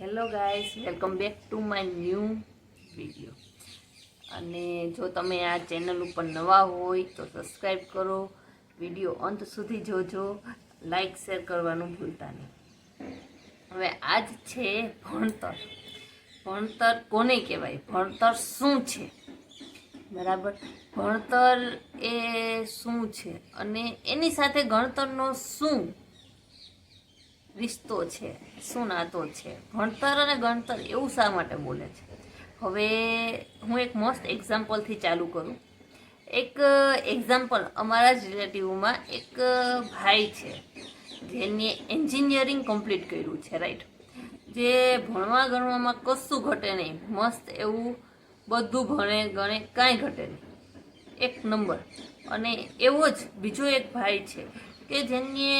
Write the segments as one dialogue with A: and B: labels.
A: Hello guys welcome back to my new video અને જો તમે આ ચેનલ ઉપર નવા હોય તો સબસ્ક્રાઈબ કરો. વીડિયો અંત સુધી જોજો. લાઈક શેર કરવાનું ભૂલતા નહીં. હવે આજ છે ભણતર. ભણતર કોને કહેવાય? ભણતર શું છે? બરાબર? ભણતર એ શું છે? અને એની સાથે ગણતરનો શું રિશ્તો છે શું નાતો છે, ભણતર અને ગણતર એવું શા માટે બોલે છે? હવે હું એક મસ્ત એક્ઝામ્પલથી ચાલુ કરું. એક એક્ઝામ્પલ અમારા જ રિલેટિવમાં એક ભાઈ છે, જેને એન્જિનિયરિંગ કમ્પ્લીટ કર્યું છે રાઈટ જે ભણવા ગણવામાં કશું ઘટે નહીં, મસ્ત એવું બધું ભણે ગણે કાંઈ ઘટે નહીં. એક નંબર. અને એવો જ બીજો એક ભાઈ છે કે જેને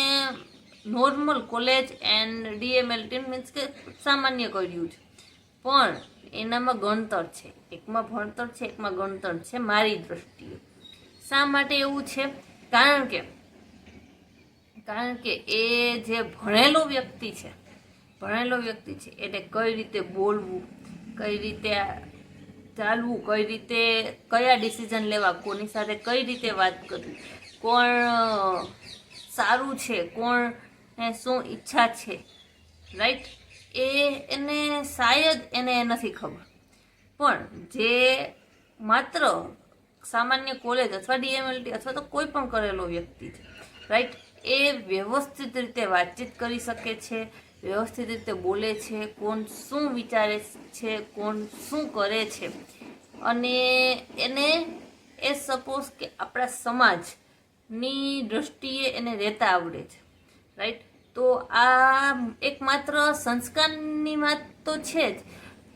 A: normal college and DMLT means કે સામાન્ય કર્યું છે. પણ એનામાં ગણતર છે. એકમાં ભણતર છે, એકમાં ગણતર છે, મારી દ્રષ્ટિએ. શા માટે એવું છે? કારણ કે કારણ કે એ જે ભણેલો વ્યક્તિ છે, ભણેલો વ્યક્તિ છે, એને કઈ રીતે બોલવું, કઈ રીતે ચાલવું, કઈ રીતે કયા ડિસિઝન લેવા, કોની સાથે કઈ રીતે વાત કરવી, કોણ સારું છે, કોણ શું ઈચ્છા છે? રાઈટ એ એને શાયદ એને નથી ખબર. પણ જે માત્ર સામાન્ય કોલેજ અથવા ડીએમએલટી અથવા તો કોઈ પણ કરેલો વ્યક્તિ છે રાઈટ એ વ્યવસ્થિત રીતે વાતચીત કરી શકે છે, વ્યવસ્થિત રીતે બોલે છે, કોણ શું વિચારે છે, કોણ શું કરે છે. અને એને એ સપોઝ કે આપણા સમાજની દ્રષ્ટિએ એને રહેતા આવડે છે. રાઈટ તો આ એક માત્ર સંસ્કારની વાત તો છે જ.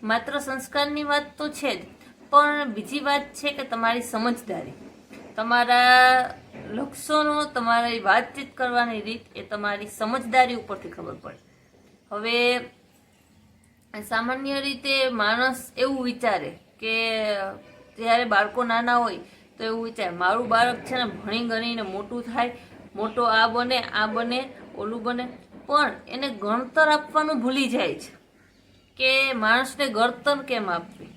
A: માત્ર સંસ્કારની વાત તો છે જ. પણ બીજી વાત છે કે તમારી સમજદારી. તમારા લક્ષણો તમારી વાતચીત કરવાની રીત એ તમારી સમજદારી ઉપરથી ખબર પડે. હવે, સામાન્ય રીતે માણસ એવું વિચારે કે જ્યારે બાળકો નાના હોય તો એવું વિચારે, મારું બાળક છે ને ભણી ગણીને મોટું થાય, મોટો આ બને આ બને ઓલું બને. પણ એને ગણતર આપવાનું ભૂલી જાય છે કે માણસને ગણતર કેમ આપવી?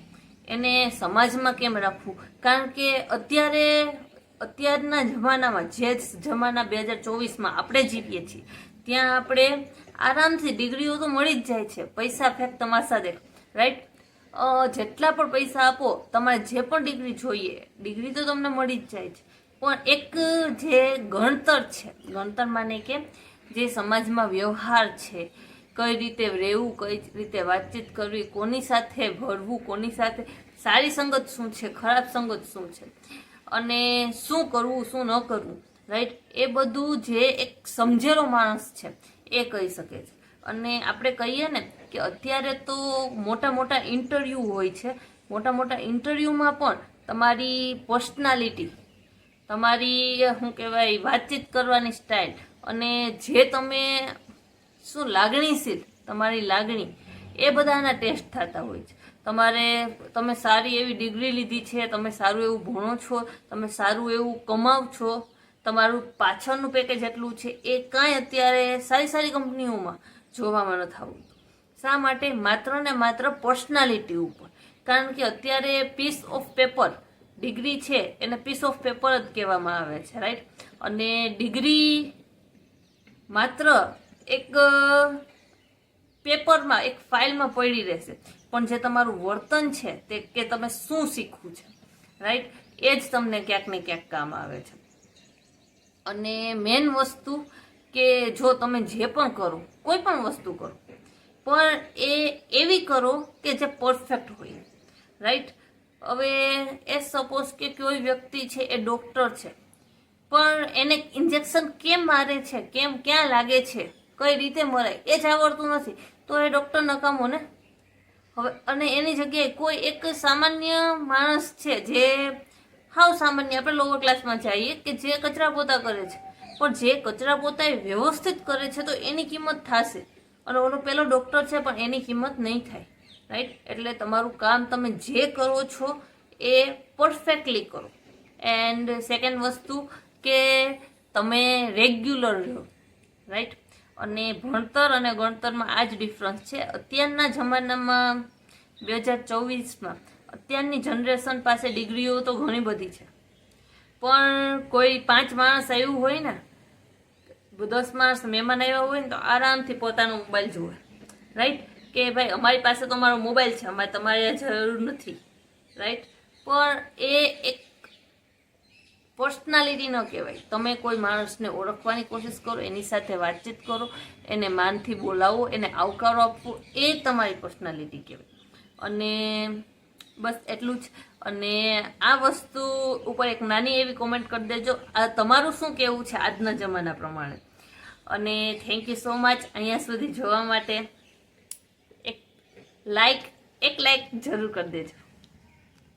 A: એને સમાજમાં કેમ રાખવું? કારણ કે અત્યારે, અત્યારના જમાનામાં, જે જમાના બે હજાર ચોવીસમાં આપણે જીવીએ છીએ, ત્યાં આપણે આરામથી ડિગ્રીઓ તો મળી જ જાય છે. પૈસા ફેંક તમાશા દેખ રાઈટ જેટલા પણ પૈસા આપો, તમારે જે પણ ડિગ્રી જોઈએ, ડિગ્રી તો તમને મળી જ જાય છે. પણ એક જે ગણતર છે, ગણતર માને કે જે સમાજમાં વ્યવહાર છે, કઈ રીતે રહેવું, કઈ રીતે વાતચીત કરવી, કોની સાથે ભળવું, કોની સાથે, સારી સંગત શું છે, ખરાબ સંગત શું છે, અને શું કરવું, શું ન કરવું રાઈટ એ બધું જે એક સમજેલો માણસ છે, એ કહી શકે છે. અને આપણે કહીએ ને કે અત્યારે તો મોટા મોટા ઇન્ટરવ્યૂ હોય છે, મોટા મોટા ઇન્ટરવ્યૂમાં પણ તમારી પર્સનાલિટી તમારી શું કહેવાય, વાતચીત કરવાની સ્ટાઇલ અને જે તમે શું લાગણીશીલ તમારી લાગણી, એ બધાના ટેસ્ટ થતા હોય છે. તમારે, તમે સારી એવી ડિગ્રી લીધી છે, તમે સારું એવું ભણો છો, તમે સારું એવું કમાવ છો, તમારું પાછળનું પેકેજ એટલું છે, એ કાંઈ અત્યારે સારી સારી કંપનીઓમાં જોવામાં ન થવું. શા માટે? માત્ર ને માત્ર પર્સનાલિટી ઉપર. કારણ કે અત્યારે પીસ ઓફ પેપર ડિગ્રી છે, એને પીસ ઓફ પેપર જ કહેવામાં આવે છે રાઈટ અને ડિગ્રી માત્ર એક પેપરમાં, એક ફાઇલમાં પડી રહેશે. પણ જે તમારું વર્તન છે તે કે તમે શું શીખવું છે રાઈટ એ જ તમને ક્યાંક ને ક્યાંક કામ આવે છે. અને મેન વસ્તુ કે જો તમે જે પણ કરો, કોઈ પણ વસ્તુ કરો, પણ એ એવી કરો કે જે પરફેક્ટ હોય રાઈટ હવે એ સપોઝ કે કોઈ વ્યક્તિ છે, એ ડૉક્ટર છે પણ એને ઇન્જેક્શન કેમ મારે છે? કેમ ક્યાં લાગે છે? કઈ રીતે મરાય એ જ આવડતું નથી. તો એ ડૉક્ટર નકામો ને? હવે, અને એની જગ્યાએ કોઈ એક સામાન્ય માણસ છે જે હાવ સામાન્ય, આપણે લોઅર ક્લાસમાં જઈએ કે જે કચરા પોતા કરે છે. પણ જે કચરા પોતા એ વ્યવસ્થિત કરે છે તો એની કિંમત થશે. અને ઓલો પેલો ડૉક્ટર છે પણ એની કિંમત નહીં થાય. રાઈટ એટલે તમારું કામ તમે જે કરો છો એ પરફેક્ટલી કરો. એન્ડ સેકન્ડ વસ્તુ કે તમે રેગ્યુલર રહો રાઈટ અને ભણતર અને ગણતરમાં આ જ ડિફરન્સ છે. અત્યારના જમાનામાં બે હજાર ચોવીસમાં અત્યારની જનરેશન પાસે ડિગ્રીઓ તો ઘણી બધી છે. પણ કોઈ પાંચ માણસ આવ્યું હોય ને, દસ માણસ મહેમાન આવ્યા હોય ને, તો આરામથી પોતાનો મોબાઈલ જુએ રાઈટ કે ભાઈ, અમારી પાસે તો અમારો મોબાઈલ છે, અમારે તમારે જરૂર નથી રાઈટ પણ એ એક પર્સનાલિટી ન કહેવાય. તમે કોઈ માણસને ઓળખવાની કોશિશ કરો, એની સાથે વાતચીત કરો, એને માનથી બોલાવો, એને આવકારો આપવો, એ તમારી પર્સનાલિટી કહેવાય. અને બસ એટલું જ. અને આ વસ્તુ ઉપર એક નાની એવી કોમેન્ટ કરી દેજો. આ તમારું શું કહેવું છે આજના જમાના પ્રમાણે? અને થેન્ક યુ સો મચ અહીંયા સુધી જોવા માટે એક લાઈક એક લાઈક જરૂર કરી દેજો.